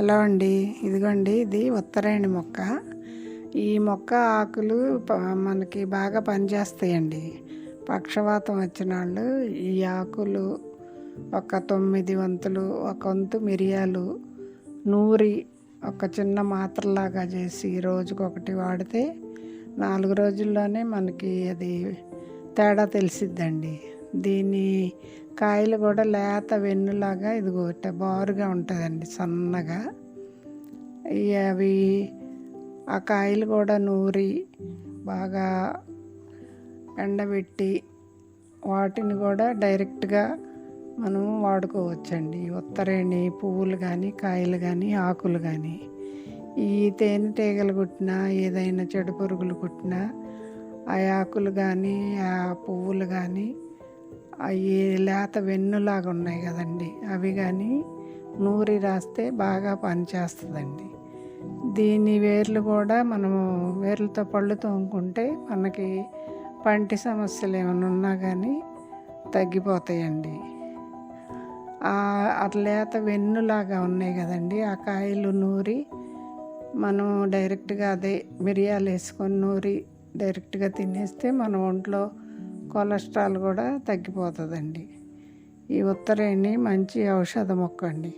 Hello అండి. ఇదిగోండి ఇది ఉత్తరాయణి మొక్క. ఈ మొక్క ఆకులు మనకి బాగా పనిచేస్తాయండి. పక్షవాతం వచ్చిన వాళ్ళు ఈ ఆకులు ఒక తొమ్మిది వంతులు ఒక వంతు మిరియాలు నూరి ఒక చిన్న మాత్రలాగా చేసి రోజుకొకటి వాడితే నాలుగు రోజుల్లోనే మనకి అది తేడా తెలిసిద్దండి. దీన్ని కాయలు కూడా లేత వెన్నులాగా ఇదిగో ఇట్ట బారుగా ఉంటుందండి సన్నగా. అవి ఆ కాయలు కూడా నూరి బాగా ఎండబెట్టి వాటిని కూడా డైరెక్ట్గా మనం వాడుకోవచ్చండి. ఉత్తరేణి పువ్వులు కానీ కాయలు కానీ ఆకులు కానీ ఈ తేనెటీగలు కుట్టినా ఏదైనా చెడు పురుగులు కుట్టినా ఆ ఆకులు కానీ ఆ పువ్వులు కానీ అవి లేత వెన్నులాగా ఉన్నాయి కదండి. అవి కానీ నూరి రాస్తే బాగా పనిచేస్తుందండి. దీని వేర్లు కూడా మనము వేర్లతో పళ్ళు తోముకుంటే మనకి పంటి సమస్యలు ఏమైనా ఉన్నా కానీ తగ్గిపోతాయండి. అట్లేత వెన్నులాగా ఉన్నాయి కదండి. ఆ కాయలు నూరి మనం డైరెక్ట్గా అదే మిరియాలు వేసుకొని నూరి డైరెక్ట్గా తినేస్తే మన ఒంట్లో కొలెస్ట్రాల్ కూడా తగ్గిపోతుందండి. ఈ ఉత్తరేణి మంచి ఔషధ మొక్క అండి